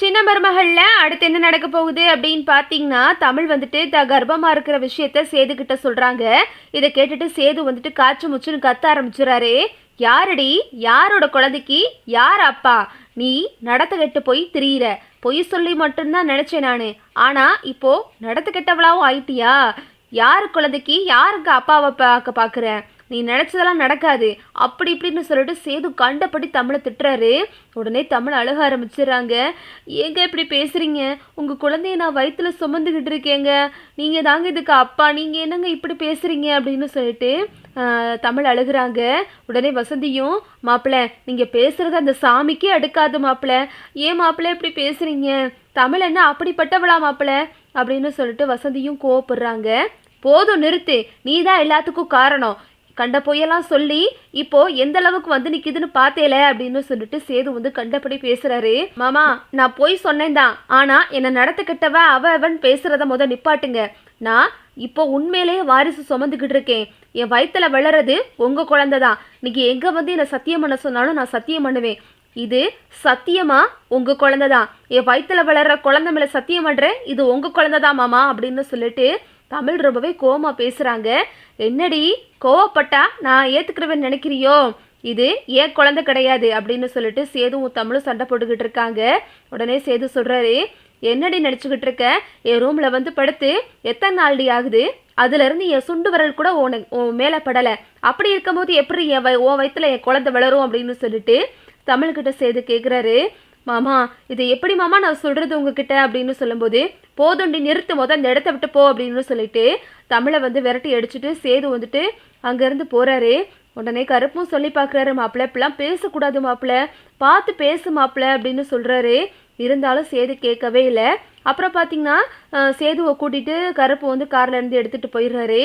சின்ன அடுத்து என்ன நடக்க போகுது அப்படின்னு பார்த்தீங்கன்னா தமிழ் வந்துட்டு த கர்ப்பமாக இருக்கிற விஷயத்த சேது கிட்ட இதை கேட்டுட்டு சேது வந்துட்டு காய்ச்சி முச்சுன்னு கத்த ஆரம்பிச்சுறாரு. யாரடி? யாரோட குழந்தைக்கு? யார் அப்பா? நீ நடத்த கெட்டு போய் திரியிற. பொய் சொல்லி மட்டும்தான் நினைச்சேன் நான். ஆனால் இப்போ நடத்த கெட்டவளாவும் ஆயிட்டியா? யார் குழந்தைக்கு? யாருக்கு அப்பாவை பார்க்க பார்க்குறேன் நீ நினச்சதெல்லாம் நடக்காது. அப்படி இப்படின்னு சொல்லிட்டு சேது கண்டபடி தமிழை திட்டுறாரு. உடனே தமிழ் அழுக ஆரம்பிச்சிடுறாங்க. ஏங்க இப்படி பேசுறீங்க? உங்க குழந்தைய நான் வயிற்றுல சுமந்துக்கிட்டு இருக்கேங்க. நீங்க தாங்க இதுக்கு அப்பா. நீங்க என்னங்க இப்படி பேசுறீங்க அப்படின்னு சொல்லிட்டு தமிழ் அழுகுறாங்க. உடனே வசந்தியும் மாப்பிள்ள நீங்க பேசுறது அந்த சாமிக்கே அடுக்காது மாப்பிள்ள ஏன் மாப்பிள்ள இப்படி பேசுறீங்க? தமிழ் என்ன அப்படிப்பட்டவளா மாப்பிள்ள அப்படின்னு சொல்லிட்டு வசந்தியும் கோவப்படுறாங்க. போதும் நிறுத்து. நீ தான் எல்லாத்துக்கும் காரணம். கண்ட பொய்யெல்லாம் சொல்லி இப்போ எந்த அளவுக்கு வந்து நிக்குதுன்னு பார்த்தேல அப்படின்னு சொல்லிட்டு சேது வந்து கண்டபடி பேசுறாரு. மாமா நான் பொய் சொன்னேன் தான். ஆனா என்னை நடத்துக்கிட்டவ அவ அவன் பேசுறத முத நிப்பாட்டுங்க. நான் இப்போ உண்மையிலேயே வாரிசு சுமந்துக்கிட்டு இருக்கேன். என் வயிற்றுல வளர்றது உங்க குழந்தை தான். நீங்க எங்க வந்து என்னை சத்தியம் பண்ண சொன்னாலும் நான் சத்தியம் பண்ணுவேன். இது சத்தியமா உங்க குழந்தை தான். என் வயிற்றுல வளர்ற குழந்தை மேல சத்தியம் பண்றேன். இது உங்க குழந்தை தான் மாமா அப்படின்னு சொல்லிட்டு தமிழ் ரொம்பவே கோவமாக பேசுகிறாங்க என்னடி கோவப்பட்டா நான் ஏற்றுக்கிறவன் நினைக்கிறியோ? இது ஏன் குழந்தை கிடையாது? அப்படின்னு சொல்லிட்டு சேதுவும் தமிழும் சண்டை போட்டுக்கிட்டு இருக்காங்க. உடனே சேது சொல்கிறாரு என்னடி நினச்சிக்கிட்டு இருக்க? என் ரூமில் வந்து படுத்து எத்தனை நாள்டி ஆகுது? அதுலேருந்து என் சுண்டு விரல் கூட உனக்கு உன் மேலே படலை. அப்படி இருக்கும்போது எப்படி என் வய உன் வயத்தில் என் குழந்தை வளரும்? அப்படின்னு சொல்லிட்டு தமிழ்கிட்ட சேது கேட்குறாரு மாமா இது எப்படி மாமா நான் சொல்கிறது உங்ககிட்ட? அப்படின்னு சொல்லும்போது போதுண்டி நிறுத்து முத அந்த இடத்த விட்டு போ அப்படின்னு சொல்லிட்டு தமிழை வந்து விரட்டி அடிச்சுட்டு சேது வந்துட்டு அங்கேருந்து போகிறாரு உடனே கருப்பும் சொல்லி பார்க்குறாரு மாப்பிள்ள இப்படிலாம் பேசக்கூடாது மாப்பிள்ள பார்த்து பேசு மாப்பிள்ள அப்படின்னு சொல்கிறாரு இருந்தாலும் சேது கேட்கவே இல்லை. அப்புறம் பார்த்தீங்கன்னா சேதுவை கூட்டிட்டு கருப்பு வந்து கார்லேருந்து எடுத்துகிட்டு போயிடுறாரு.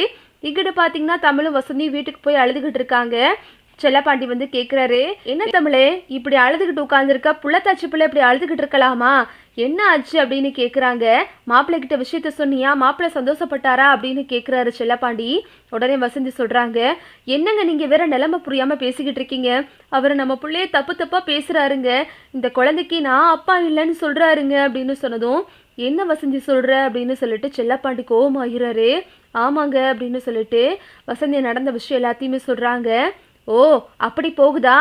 இங்கிட்டு பார்த்தீங்கன்னா தமிழும் வசந்தியும் வீட்டுக்கு போய் அழுதுகிட்டு இருக்காங்க. செல்லப்பாண்டி வந்து கேட்குறாரு என்ன தமிழே இப்படி அழுதுகிட்டு உட்காந்துருக்க புள்ளத்தாச்சி பிள்ளை இப்படி அழுதுகிட்டு இருக்கலாமா? என்ன ஆச்சு? அப்படின்னு கேட்குறாங்க மாப்பிள்ளை கிட்ட விஷயத்த சொன்னியா? மாப்பிள்ளை சந்தோஷப்பட்டாரா? அப்படின்னு கேட்குறாரு செல்லப்பாண்டி. உடனே வசந்தி சொல்கிறாங்க என்னங்க நீங்கள் வேற நிலைமை புரியாமல் பேசிக்கிட்டு இருக்கீங்க? அவர் நம்ம பிள்ளைய தப்பு தப்பாக பேசுகிறாருங்க இந்த குழந்தைக்கு நான் அப்பா இல்லைன்னு சொல்கிறாருங்க அப்படின்னு சொன்னதும் என்ன வசந்தி சொல்கிற அப்படின்னு சொல்லிட்டு செல்லப்பாண்டி கோபமாகிறாரு ஆமாங்க அப்படின்னு சொல்லிட்டு வசந்தி நடந்த விஷயம் எல்லாத்தையுமே சொல்கிறாங்க ஓ அப்படி போகுதா?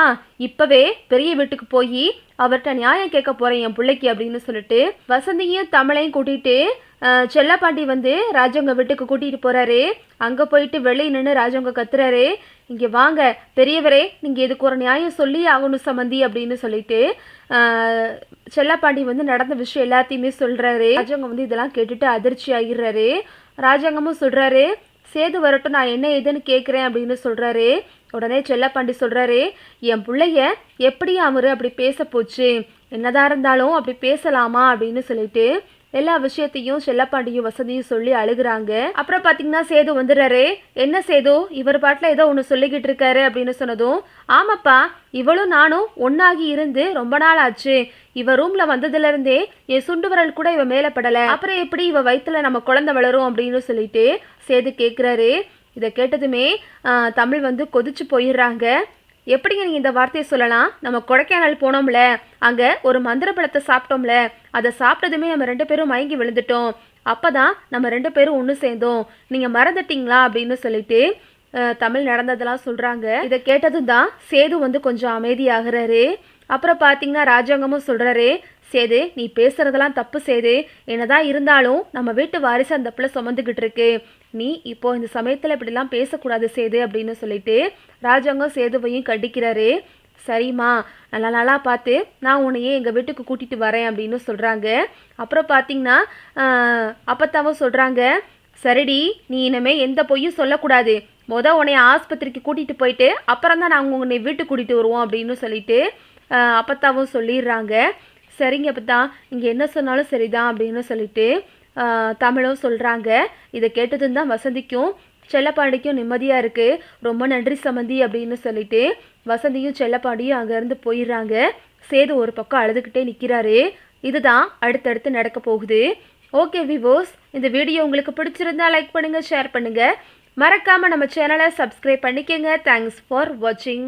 இப்பவே பெரிய வீட்டுக்கு போய் அவர்கிட்ட நியாயம் கேட்க போறேன் என் பிள்ளைக்கு அப்படின்னு சொல்லிட்டு வசந்தியும் தமிழையும் கூட்டிட்டு செல்லப்பாண்டி வந்து ராஜவங்க வீட்டுக்கு கூட்டிட்டு போறாரு. அங்க போயிட்டு வெளியே நின்று ராஜவங்க கத்துறாரு. இங்க வாங்க பெரியவரே நீங்க இதுக்கு ஒரு நியாயம் சொல்லி ஆகணும் சம்மந்தி அப்படின்னு சொல்லிட்டு செல்லப்பாண்டி வந்து நடந்த விஷயம் எல்லாத்தையுமே சொல்றாரு. ராஜவங்க வந்து இதெல்லாம் கேட்டுட்டு அதிர்ச்சி ஆகிடுறாரு ராஜாங்கமும் சொல்றாரு சேது வரட்டும் நான் என்ன ஏதுன்னு கேட்குறேன் அப்படின்னு சொல்றாரு. உடனே செல்லப்பாண்டி சொல்கிறாரு என் பிள்ளைய எப்படி அவர் அப்படி பேச போச்சு? என்னதான் இருந்தாலும் அப்படி பேசலாமா? அப்படின்னு சொல்லிட்டு எல்லா விஷயத்தையும் செல்லப்பாண்டியும் வசதியும் சொல்லி அழுகுறாங்க. அப்புறம் பார்த்தீங்கன்னா சேது வந்துடுறாரு என்ன சேது? இவர் பாட்டில் ஏதோ ஒன்று சொல்லிக்கிட்டு இருக்காரு அப்படின்னு சொன்னதும் ஆமாப்பா இவளும் நானும் ஒன்னாகி இருந்து ரொம்ப நாள் ஆச்சு. இவ ரூம்ல வந்ததுல இருந்தே என் சுண்டு விரல் கூட இவ மேல படல. அப்புறம் எப்படி இவ வயிற்றுல நம்ம குழந்தை வளரும்? அப்படின்னு சொல்லிட்டு சேது கேட்குறாரு இதை கேட்டதுமே தமிழ் வந்து கொதிச்சு போயிடுறாங்க. எப்படிங்க நீங்கள் இந்த வார்த்தையை சொல்லலாம்? நம்ம கொடைக்கானல் போனோம்ல அங்கே ஒரு மந்திர பழத்தை சாப்பிட்டோம்ல அதை சாப்பிட்டதுமே நம்ம ரெண்டு பேரும் மயங்கி விழுந்துட்டோம். அப்பதான் நம்ம ரெண்டு பேரும் ஒன்று சேர்ந்தோம். நீங்கள் மறந்துட்டீங்களா அப்படின்னு சொல்லிட்டு தமிழ் நடந்ததெல்லாம் சொல்கிறாங்க இதை கேட்டதும் தான் சேது வந்து கொஞ்சம் அமைதியாகிறாரு. அப்புறம் பார்த்தீங்கன்னா ராஜாங்கமும் சொல்கிறாரு சேது நீ பேசுறதெல்லாம் தப்பு சேது. என்னதான் இருந்தாலும் நம்ம வீட்டு வாரிசு அந்த பிள்ளை சுமந்துக்கிட்டு இருக்கு. நீ இப்போ இந்த சமயத்தில் இப்படிலாம் பேசக்கூடாது சேது அப்படின்னு சொல்லிட்டு ராஜாங்கம் சேதுவையும் கண்டிக்கிறாரு. சரிம்மா நல்லா நல்லா பார்த்து நான் உன்னையே எங்கள் வீட்டுக்கு கூட்டிகிட்டு வரேன் அப்படின்னு சொல்கிறாங்க அப்புறம் பார்த்தீங்கன்னா அப்பத்தாவும் சொல்கிறாங்க சரிடி நீ இனிமே எந்த பொய்யும் சொல்லக்கூடாது. மொதல் உன்னைய ஆஸ்பத்திரிக்கு கூட்டிகிட்டு போயிட்டு அப்புறம் தான் நாங்கள் உன்னை வீட்டுக்கு கூட்டிகிட்டு வருவோம் அப்படின்னு சொல்லிட்டு அப்பத்தாவும் சொல்லிடுறாங்க. சரிங்க அப்பத்தா இங்கே என்ன சொன்னாலும் சரிதான் அப்படின்னு சொல்லிட்டு தமிழும் சொல்கிறாங்க இதை கேட்டதும் தான் வசந்திக்கும். செல்லப்பாண்டிக்கும் நிம்மதியாக இருக்குது ரொம்ப நன்றி சம்மந்தி அப்படின்னு சொல்லிட்டு வசந்தியும் செல்லப்பாண்டியும் அங்கேருந்து போயிடுறாங்க. சேது ஒரு பக்கம் அழுதுகிட்டே நிற்கிறாரு இதுதான் அடுத்தடுத்து நடக்க போகுது. ஓகே விவோஸ் இந்த வீடியோ உங்களுக்கு பிடிச்சிருந்தா லைக் பண்ணுங்கள் ஷேர் பண்ணுங்கள் மறக்காமல் நம்ம சேனலை சப்ஸ்கிரைப் பண்ணிக்கங்க. தேங்க்ஸ் ஃபார் வாட்சிங்